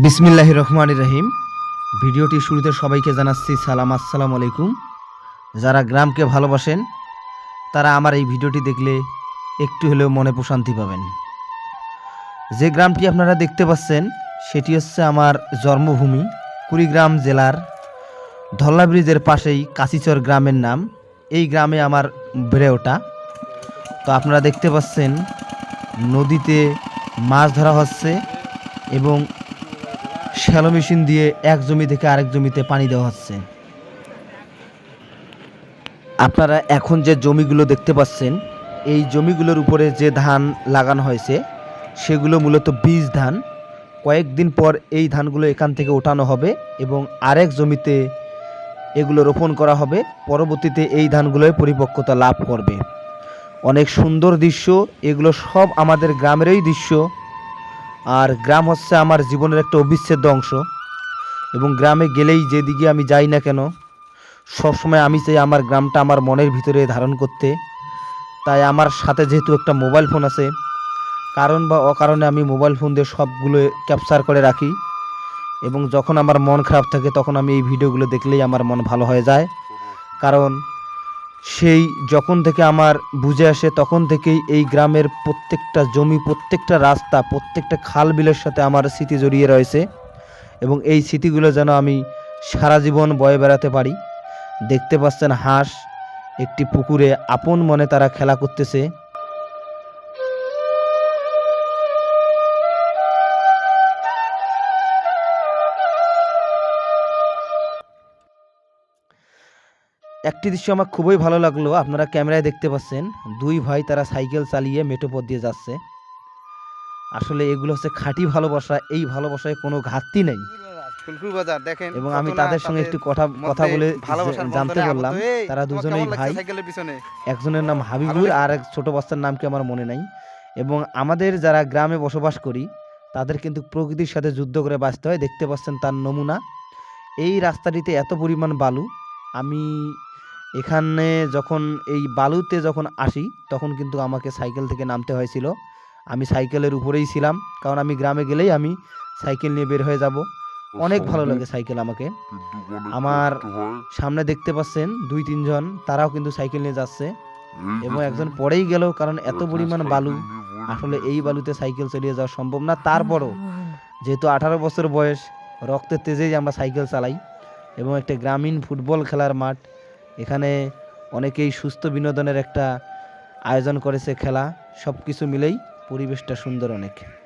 বিসমিল্লাহ রহমান রহিম। ভিডিওটি শুরুতে সবাইকে জানাচ্ছি সালাম, আসসালামু আলাইকুম। যারা গ্রামকে ভালোবাসেন, তারা আমার এই ভিডিওটি দেখলে একটু হলেও মনে প্রশান্তি পাবেন। যে গ্রামটি আপনারা দেখতে পাচ্ছেন, সেটি হচ্ছে আমার জন্মভূমি, কুড়িগ্রাম জেলার ধল্লা ব্রিজের পাশেই কাশিচর গ্রামের নাম। এই গ্রামে আমার বেড়ে ওঠা। তো আপনারা দেখতে পাচ্ছেন, নদীতে মাছ ধরা হচ্ছে এবং শ্যালো মেশিন দিয়ে এক জমি থেকে আরেক জমিতে পানি দেওয়া হচ্ছে। আপনারা এখন যে জমিগুলো দেখতে পাচ্ছেন, এই জমিগুলোর উপরে যে ধান লাগানো হয়েছে, সেগুলো মূলত বীজ ধান। কয়েকদিন পর এই ধানগুলো এখান থেকে ওঠানো হবে এবং আরেক জমিতে এগুলো রোপণ করা হবে। পরবর্তীতে এই ধানগুলোয় পরিপক্কতা লাভ করবে। অনেক সুন্দর দৃশ্য, এগুলো সব আমাদের গ্রামেরই দৃশ্য। আর গ্রাম হচ্ছে আমার জীবনের একটা অবিচ্ছেদ্য অংশ। এবং গ্রামে গেলেই যেদিকে আমি যাই না কেন, সবসময় আমি চাই আমার গ্রামটা আমার মনের ভিতরে ধারণ করতে। তাই আমার সাথে যেহেতু একটা মোবাইল ফোন আছে, কারণ বা অকারণে আমি মোবাইল ফোন দিয়ে সবগুলো ক্যাপচার করে রাখি। এবং যখন আমার মন খারাপ থাকে, তখন আমি এই ভিডিওগুলো দেখলেই আমার মন ভালো হয়ে যায়। কারণ সেই যখন থেকে আমার বুঝে আসে, তখন থেকেই এই গ্রামের প্রত্যেকটা জমি, প্রত্যেকটা রাস্তা, প্রত্যেকটা খাল বিলের সাথে আমার স্মৃতি জড়িয়ে রয়েছে এবং এই স্মৃতিগুলো যেন আমি সারা জীবন বয়ে বেড়াতে পারি। দেখতে পাচ্ছেন হাঁস, একটি পুকুরে আপন মনে তারা খেলা করতেছে। একটি দৃশ্য আমার খুবই ভালো লাগল আপনারা ক্যামেরায় দেখতে পাচ্ছেন। দুই ভাই তারা সাইকেল চালিয়ে মেটো পথ দিয়ে যাচ্ছে। আসলে এগুলো হচ্ছে খাঁটি ভালোবাসা এই ভালোবাসায় কোনো ঘাটতি নেই। এবং আমি তাদের সঙ্গে একটু কথা কথা বলে জানতে পারলাম তারা দুজনেই ভাই। একজনের নাম হাবিবুর আর এক ছোট বাচ্চার নাম কি আমার মনে নাই। এবং আমাদের যারা গ্রামে বসবাস করি তাদের কিন্তু প্রকৃতির সাথে যুদ্ধ করে বাঁচতে হয়। দেখতে পাচ্ছেন তার নমুনা। এই রাস্তাটিতে এত পরিমাণ বালু। আমি এখানে যখন এই বালুতে যখন আসি তখন কিন্তু আমাকে সাইকেল থেকে নামতে হয়েছিল। আমি সাইকেলের উপরেই ছিলাম কারণ আমি গ্রামে গেলেই আমি সাইকেল নিয়ে বের হয়ে যাব। অনেক ভালো লাগে সাইকেল আমাকে। আমার সামনে দেখতে পাচ্ছেন দুই তিনজন তারাও কিন্তু সাইকেল নিয়ে যাচ্ছে। এবং একজন পরেই গেল কারণ এত পরিমাণ বালু আসলে এই বালুতে সাইকেল চালিয়ে যাওয়া সম্ভব না। তারপরও যেহেতু আঠারো বছর বয়স রক্তের তেজেই আমরা সাইকেল চালাই। এবং একটা গ্রামীণ ফুটবল খেলার মাঠ এখানে অনেকেই সুস্থ বিনোদনের একটা আয়োজন করেছে খেলা। সব কিছু মিলেই পরিবেশটা সুন্দর অনেক।